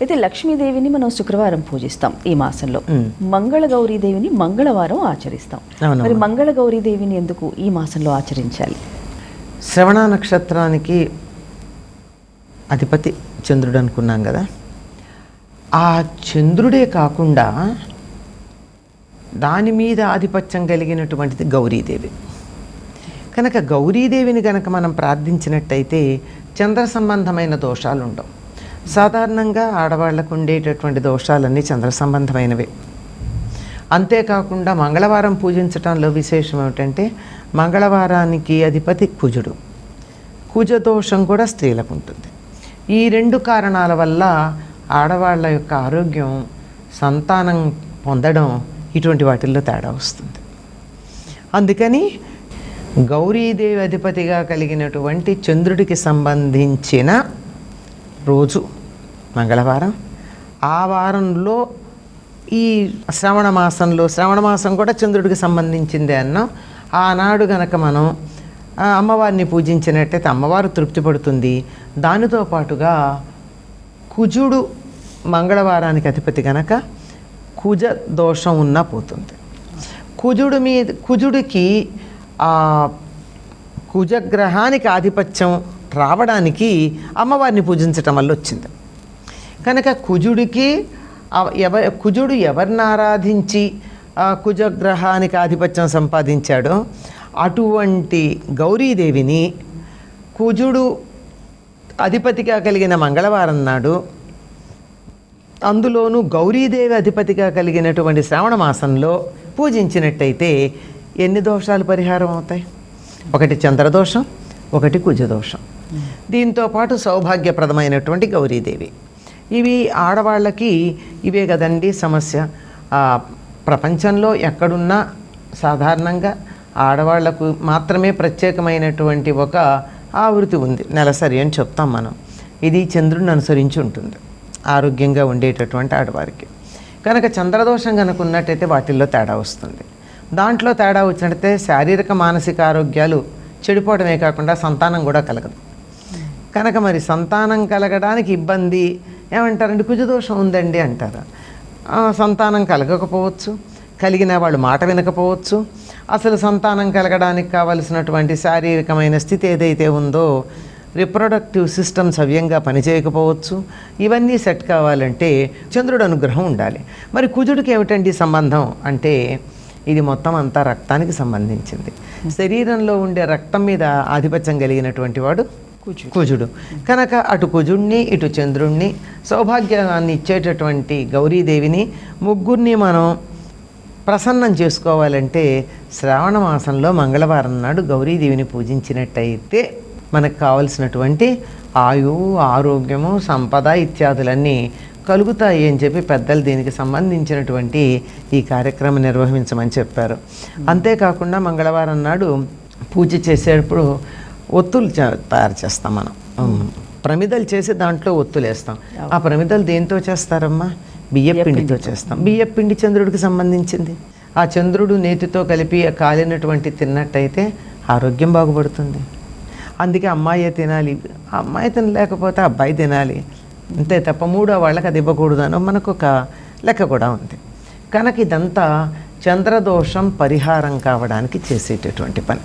అయితే లక్ష్మీదేవిని మనం శుక్రవారం పూజిస్తాం ఈ మాసంలో. మంగళ గౌరీదేవిని మంగళవారం ఆచరిస్తాం. మరి మంగళ గౌరీదేవిని ఎందుకు ఈ మాసంలో ఆచరించాలి? శ్రవణ నక్షత్రానికి అధిపతి చంద్రుడు అనుకున్నాం కదా. ఆ చంద్రుడే కాకుండా దాని మీద ఆధిపత్యం కలిగినటువంటిది గౌరీదేవి. కనుక గౌరీదేవిని కనుక మనం ప్రార్థించినట్టయితే చంద్ర సంబంధమైన దోషాలు ఉండవు సాధారణంగా ఆడవాళ్ళకు ఉండేటటువంటి దోషాలన్నీ చంద్ర సంబంధమైనవే. అంతేకాకుండా మంగళవారం పూజించటంలో విశేషం ఏమిటంటే మంగళవారానికి అధిపతి కుజుడు. కుజ దోషం కూడా స్త్రీలకు ఉంటుంది. ఈ రెండు కారణాల వల్ల ఆడవాళ్ళ యొక్క ఆరోగ్యం సంతానం పొందడం ఇటువంటి వాటిల్లో తేడా వస్తుంది. అందుకని గౌరీదేవి అధిపతిగా కలిగినటువంటి చంద్రుడికి సంబంధించిన రోజు మంగళవారం. ఆ వారంలో ఈ శ్రవణ మాసంలో శ్రవణ మాసం కూడా చంద్రుడికి సంబంధించిందే అన్నాం. ఆనాడు గనక మనం అమ్మవారిని పూజించినట్టయితే అమ్మవారు తృప్తి పడుతుంది. దానితో పాటుగా కుజుడు మంగళవారానికి అధిపతి గనక కుజ దోషం ఉన్నా పోతుంది. కుజుడు మీద కుజుడికి కుజగ్రహానికి ఆధిపత్యం రావడానికి అమ్మవారిని పూజించటం వల్ల వచ్చింది. కనుక కుజుడికి ఎవ కుజుడు ఎవరిని ఆరాధించి కుజగ్రహానికి ఆధిపత్యం సంపాదించాడో అటువంటి గౌరీదేవిని కుజుడు అధిపతిగా కలిగిన మంగళవారం నాడు అందులోనూ గౌరీదేవి అధిపతిగా కలిగినటువంటి శ్రావణ మాసంలో పూజించినట్టయితే ఎన్ని దోషాలు పరిహారం అవుతాయి? ఒకటి చంద్రదోషం ఒకటి కుజదోషం. దీంతో పాటు సౌభాగ్యప్రదమైనటువంటి గౌరీదేవి. ఇవి ఆడవాళ్ళకి ఇవే కదండి సమస్య. ప్రపంచంలో ఎక్కడున్నా సాధారణంగా ఆడవాళ్ళకు మాత్రమే ప్రత్యేకమైనటువంటి ఒక ఆవృత్తి ఉంది. నెలసరి అని చెప్తాం మనం. ఇది చంద్రుడిని అనుసరించి ఉంటుంది. ఆరోగ్యంగా ఉండేటటువంటి ఆడవారికి. కనుక చంద్రదోషం కనుక ఉన్నట్టయితే వాటిల్లో తేడా వస్తుంది. దాంట్లో తేడా వచ్చినట్టయితే శారీరక మానసిక ఆరోగ్యాలు చెడిపోవడమే కాకుండా సంతానం కూడా కలగదు. కనుక మరి సంతానం కలగడానికి ఇబ్బంది ఏమంటారండి కుజదోషం ఉందండి అంటారు. సంతానం కలగకపోవచ్చు కలిగిన వాళ్ళు మాట వినకపోవచ్చు. అసలు సంతానం కలగడానికి కావలసినటువంటి శారీరకమైన స్థితి ఏదైతే ఉందో రిప్రొడక్టివ్ సిస్టమ్ సవ్యంగా పనిచేయకపోవచ్చు. ఇవన్నీ సెట్ కావాలంటే చంద్రుడు అనుగ్రహం ఉండాలి. మరి కుజుడికి ఏమిటండి సంబంధం? అంటే ఇది మొత్తం అంతా రక్తానికి సంబంధించింది. శరీరంలో ఉండే రక్తం మీద ఆధిపత్యం కలిగినటువంటి వాడు కుజుడు. కుజుడు కనుక అటు కుజుడిని ఇటు చంద్రుణ్ణి సౌభాగ్యాన్ని ఇచ్చేటటువంటి గౌరీదేవిని ముగ్గురిని మనం ప్రసన్నం చేసుకోవాలంటే శ్రావణ మాసంలో మంగళవారం నాడు గౌరీదేవిని పూజించినట్టయితే మనకు కావలసినటువంటి ఆయువు ఆరోగ్యము సంపద ఇత్యాదులన్నీ కలుగుతాయి అని చెప్పి పెద్దలు దీనికి సంబంధించినటువంటి ఈ కార్యక్రమం నిర్వహించమని చెప్పారు అంతేకాకుండా మంగళవారం నాడు పూజ చేసేటప్పుడు ఒత్తులు తయారు చేస్తాం మనం. ప్రమిదలు చేసి దాంట్లో ఒత్తులు వేస్తాం ఆ ప్రమిదలు దేంతో చేస్తారమ్మా? బియ్య పిండితో చేస్తాం. బియ్య పిండి చంద్రుడికి సంబంధించింది. ఆ చంద్రుడు నేతితో కలిపి కాలినటువంటి తిన్నట్టయితే ఆరోగ్యం బాగుపడుతుంది. అందుకే అమ్మాయే తినాలి. ఆ అమ్మాయి తినలేకపోతే అబ్బాయి తినాలి. అంతే తప్ప మూడో వాళ్ళకి అది ఇవ్వకూడదు అని మనకు ఒక లెక్క కూడా ఉంది. కనుక ఇదంతా చంద్రదోషం పరిహారం కావడానికి చేసేటటువంటి పని.